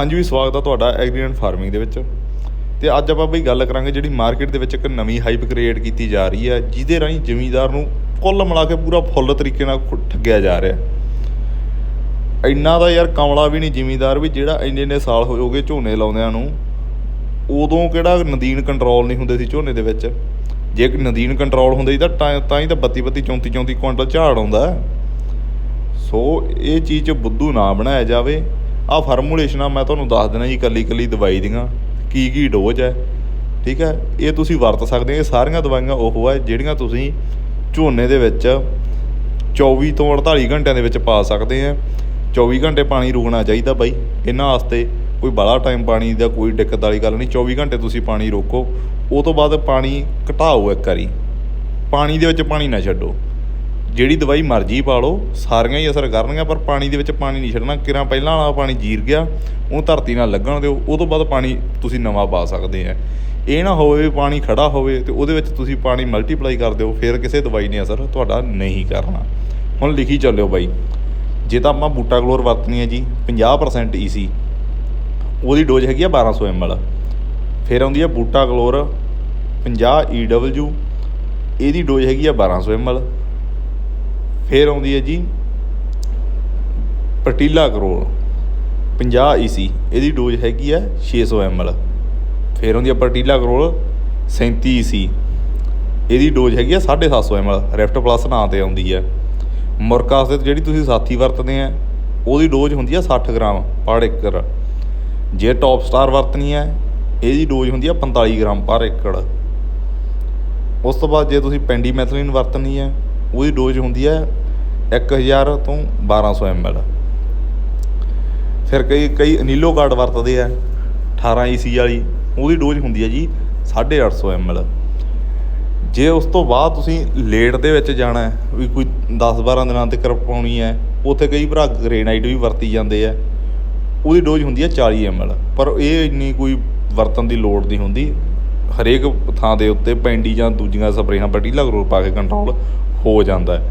ਹਾਂਜੀ ਵੀ ਸਵਾਗਤ ਆ ਤੁਹਾਡਾ ਐਗਰੀ ਐਂਡ ਫਾਰਮਿੰਗ ਦੇ ਵਿੱਚ। ਤੇ ਅੱਜ ਆਪਾਂ ਬਈ ਗੱਲ ਕਰਾਂਗੇ ਜਿਹੜੀ ਮਾਰਕੀਟ ਦੇ ਵਿੱਚ ਇੱਕ ਨਵੀਂ ਹਾਈਪ ਕ੍ਰੀਏਟ ਕੀਤੀ ਜਾ ਰਹੀ ਹੈ, ਜਿਹਦੇ ਰਾਹੀਂ ਜ਼ਮੀਂਦਾਰ ਨੂੰ ਕੁੱਲ ਮਿਲਾ ਕੇ ਪੂਰਾ ਫੁੱਲ ਤਰੀਕੇ ਨਾਲ ਖੁ- ਠੱਗਿਆ ਜਾ ਰਿਹਾ ਇੰਨਾ ਦਾ ਯਾਰ ਕਮਲਾ ਵੀ ਨਹੀਂ ਜ਼ਿਮੀਂਦਾਰ ਵੀ ਜਿਹੜਾ ਇੰਨੇ ਇੰਨੇ ਸਾਲ ਹੋ ਹੋਗੇ ਝੋਨੇ ਲਾਉਂਦਿਆਂ ਨੂੰ, ਉਦੋਂ ਕਿਹੜਾ ਨਦੀਨ ਕੰਟਰੋਲ ਨਹੀਂ ਹੁੰਦੇ ਸੀ ਝੋਨੇ ਦੇ ਵਿੱਚ। ਜੇ ਨਦੀਨ ਕੰਟਰੋਲ ਹੁੰਦੇ ਸੀ ਤਾਂ ਤਾਂ- ਹੀ ਤਾਂ 32 32 34 34 ਕੁਇੰਟਲ ਝਾੜ ਆਉਂਦਾ ਸੋ ਇਹ ਚੀਜ਼ ਬੁੱਧੂ ਨਾ ਬਣਾਇਆ ਜਾਵੇ ਆਹ ਫਾਰਮੂਲੇਸ਼ਨਾਂ ਮੈਂ ਤੁਹਾਨੂੰ ਦੱਸ ਦੇਣਾ ਜੀ ਕੱਲੀ ਕੱਲੀ ਦਵਾਈ ਦੀਆਂ, ਕੀ ਕੀ ਡੋਜ਼ ਹੈ, ਠੀਕ ਹੈ? ਇਹ ਤੁਸੀਂ ਵਰਤ ਸਕਦੇ ਹੋ, ਇਹ ਸਾਰੀਆਂ ਦਵਾਈਆਂ ਉਹ ਹੈ ਜਿਹੜੀਆਂ ਤੁਸੀਂ ਝੋਨੇ ਦੇ ਵਿੱਚ 24 ਤੋਂ 48 ਘੰਟਿਆਂ ਦੇ ਵਿੱਚ ਪਾ ਸਕਦੇ ਆ। 24 ਘੰਟੇ ਪਾਣੀ ਰੁਕਣਾ ਚਾਹੀਦਾ ਬਾਈ। ਇਹਨਾਂ ਵਾਸਤੇ ਕੋਈ ਬੜਾ ਟਾਈਮ ਪਾਣੀ ਦਾ ਕੋਈ ਦਿੱਕਤ ਵਾਲੀ ਗੱਲ ਨਹੀਂ। 24 ਘੰਟੇ ਤੁਸੀਂ ਪਾਣੀ ਰੋਕੋ। ਉਹ ਤੋਂ ਬਾਅਦ ਪਾਣੀ ਘਟਾਓ ਇੱਕ ਵਾਰੀ। ਪਾਣੀ ਦੇ ਵਿੱਚ ਪਾਣੀ ਨਾ ਛੱਡੋ। ਜਿਹੜੀ ਦਵਾਈ ਮਰਜ਼ੀ ਪਾ ਲਓ, ਸਾਰੀਆਂ ਹੀ ਅਸਰ ਕਰਨਗੀਆਂ, ਪਰ ਪਾਣੀ ਦੇ ਵਿੱਚ ਪਾਣੀ ਨਹੀਂ ਛੱਡਣਾ। ਕਿਰਾਂ ਪਹਿਲਾਂ ਵਾਲਾ ਪਾਣੀ ਜੀਰ ਗਿਆ ਉਹ ਧਰਤੀ ਨਾਲ ਲੱਗਣ ਦਿਓ, ਉਹ ਤੋਂ ਬਾਅਦ ਪਾਣੀ ਤੁਸੀਂ ਨਵਾਂ ਪਾ ਸਕਦੇ ਆ। ਇਹ ਨਾ ਹੋਵੇ ਵੀ ਪਾਣੀ ਖੜਾ ਹੋਵੇ ਤੇ ਉਹਦੇ ਵਿੱਚ ਤੁਸੀਂ ਪਾਣੀ ਮਲਟੀਪਲਾਈ ਕਰ ਦਿਓ, ਫਿਰ ਕਿਸੇ ਦਵਾਈ ਨੇ ਅਸਰ ਤੁਹਾਡਾ ਨਹੀਂ ਕਰਨਾ। ਹੁਣ ਲਿਖੀ ਚੱਲਿਓ ਬਾਈ, ਜੇ ਤਾਂ ਆਪਾਂ ਬੂਟਾ ਕਲੋਰ ਵਰਤਣੀ ਹੈ ਜੀ 50% ਈਸੀ ਉਹਦੀ ਡੋਜ਼ ਹੈਗੀ ਆ 1200 ml ਫਿਰ ਆਉਂਦੀ ਹੈ ਬੂਟਾ ਗਲੋਰ 50 EW ਇਹਦੀ ਡੋਜ਼ ਹੈਗੀ ਆ 1200 ml ਫਿਰ ਆਉਂਦੀ ਹੈ ਜੀ ਪਟੀਲਾ ਕਰੋਲ 50 ਈਸੀ ਇਹਦੀ ਡੋਜ਼ ਹੈਗੀ ਆ 600 ml ਫਿਰ ਆਉਂਦੀ ਹੈ ਪਟੀਲਾ ਕਰੋਲ 37 ਈਸੀ ਇਹਦੀ ਡੋਜ਼ ਹੈਗੀ ਆ 750 ml ਰੈਫਟ ਪਲੱਸ ਨਾਂ ਤੇ ਆਉਂਦੀ ਹੈ। ਮੁਰਕਾਸ ਜਿਹੜੀ ਤੁਸੀਂ ਸਾਥੀ ਵਰਤਦੇ ਆ, ਉਹਦੀ ਡੋਜ਼ ਹੁੰਦੀ ਆ 60 ਗ੍ਰਾਮ ਪਰ ਏਕੜ। ਜੇ ਟੌਪ ਸਟਾਰ ਵਰਤਣੀ ਹੈ, ਇਹਦੀ ਡੋਜ਼ ਹੁੰਦੀ ਆ 45 ਗ੍ਰਾਮ ਪਰ ਏਕੜ। ਉਸ ਤੋਂ ਬਾਅਦ ਜੇ ਤੁਸੀਂ ਪੈਂਡੀ ਮੈਥਲੀਨ ਵਰਤਣੀ ਹੈ, ਉਹਦੀ ਡੋਜ਼ ਹੁੰਦੀ ਹੈ 1000 ਤੋਂ 1200 ml ਫਿਰ ਕਈ ਕਈ ਅਨੀਲੋ ਕਾਰਡ ਵਰਤਦੇ ਆ 18 ਈਸੀ ਵਾਲੀ, ਉਹਦੀ ਡੋਜ਼ ਹੁੰਦੀ ਹੈ ਜੀ 850 ml ਜੇ ਉਸ ਤੋਂ ਬਾਅਦ ਤੁਸੀਂ ਲੇਟ ਦੇ ਵਿੱਚ ਜਾਣਾ ਹੈ, ਵੀ ਕੋਈ 10-12 ਦਿਨਾਂ ਤੱਕ ਪਾਉਣੀ ਹੈ, ਉੱਥੇ ਕਈ ਭਰਾ ਗ੍ਰੇਨਾਈਟ ਵੀ ਵਰਤੀ ਜਾਂਦੇ ਆ, ਉਹਦੀ ਡੋਜ਼ ਹੁੰਦੀ ਹੈ 40 ml ਪਰ ਇਹ ਇੰਨੀ ਕੋਈ ਵਰਤਣ ਦੀ ਲੋੜ ਨਹੀਂ ਹੁੰਦੀ। ਹਰੇਕ ਥਾਂ ਦੇ ਉੱਤੇ ਪੈਂਡੀ ਜਾਂ ਦੂਜੀਆਂ ਸਪਰੇਹਾਂ ਪਟੀਲਾ ਗਰੋਰ ਪਾ ਕੇ ਕੰਟਰੋਲ ਹੋ ਜਾਂਦਾ ਹੈ।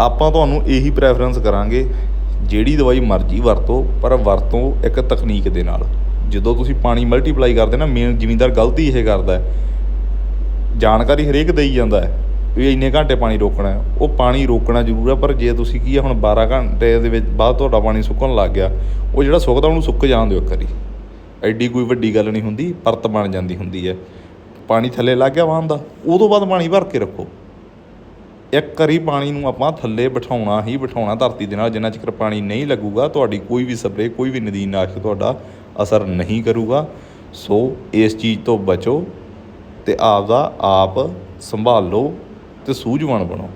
ਆਪਾਂ ਤੁਹਾਨੂੰ ਇਹੀ ਪ੍ਰੈਫਰੈਂਸ ਕਰਾਂਗੇ, ਜਿਹੜੀ ਦਵਾਈ ਮਰਜ਼ੀ ਵਰਤੋ, ਪਰ ਵਰਤੋ ਇੱਕ ਤਕਨੀਕ ਦੇ ਨਾਲ। ਜਦੋਂ ਤੁਸੀਂ ਪਾਣੀ ਮਲਟੀਪਲਾਈ ਕਰਦੇ ਨਾ ਮੇਨ ਜ਼ਿਮੀਂਦਾਰ ਗਲਤੀ ਇਹ ਕਰਦਾ ਜਾਣਕਾਰੀ ਹਰੇਕ ਦੇਈ ਜਾਂਦਾ ਹੈ ਵੀ ਇੰਨੇ ਘੰਟੇ ਪਾਣੀ ਰੋਕਣਾ ਹੈ। ਉਹ ਪਾਣੀ ਰੋਕਣਾ ਜ਼ਰੂਰ ਹੈ, ਪਰ ਜੇ ਤੁਸੀਂ ਕੀ ਹੈ, ਹੁਣ 12 ਘੰਟੇ ਦੇ ਵਿੱਚ ਬਾਅਦ ਤੁਹਾਡਾ ਪਾਣੀ ਸੁੱਕਣ ਲੱਗ ਗਿਆ, ਉਹ ਜਿਹੜਾ ਸੁੱਕਦਾ ਉਹਨੂੰ ਸੁੱਕ ਜਾਣ ਦਿਓ ਇੱਕ ਵਾਰੀ। ਐਡੀ ਕੋਈ ਵੱਡੀ ਗੱਲ ਨਹੀਂ ਹੁੰਦੀ, ਪਰਤ ਬਣ ਜਾਂਦੀ ਹੁੰਦੀ ਹੈ। ਪਾਣੀ ਥੱਲੇ ਲੱਗ ਗਿਆ ਵਾਹਨ ਦਾ ਉਹ ਤੋਂ ਬਾਅਦ ਪਾਣੀ ਭਰ ਕੇ ਰੱਖੋ। ਇੱਕ ਵਾਰੀ ਪਾਣੀ ਨੂੰ ਆਪਾਂ ਥੱਲੇ ਬਿਠਾਉਣਾ ਹੀ ਬਿਠਾਉਣਾ, ਧਰਤੀ ਦੇ ਨਾਲ ਜਿੰਨਾ ਚਿਰ ਪਾਣੀ ਨਹੀਂ ਲੱਗੂਗਾ, ਤੁਹਾਡੀ ਕੋਈ ਵੀ ਸਪਰੇ ਕੋਈ ਵੀ ਨਦੀਨਨਾਸ਼ਕ ਤੁਹਾਡਾ ਅਸਰ ਨਹੀਂ ਕਰੂਗਾ। ਸੋ ਇਸ ਚੀਜ਼ ਤੋਂ ਬਚੋ ਤੇ ਆਪ ਦਾ ਆਪ ਸੰਭਾਲੋ ਲਓ ਤੇ ਸੂਝਵਾਨ ਬਣੋ।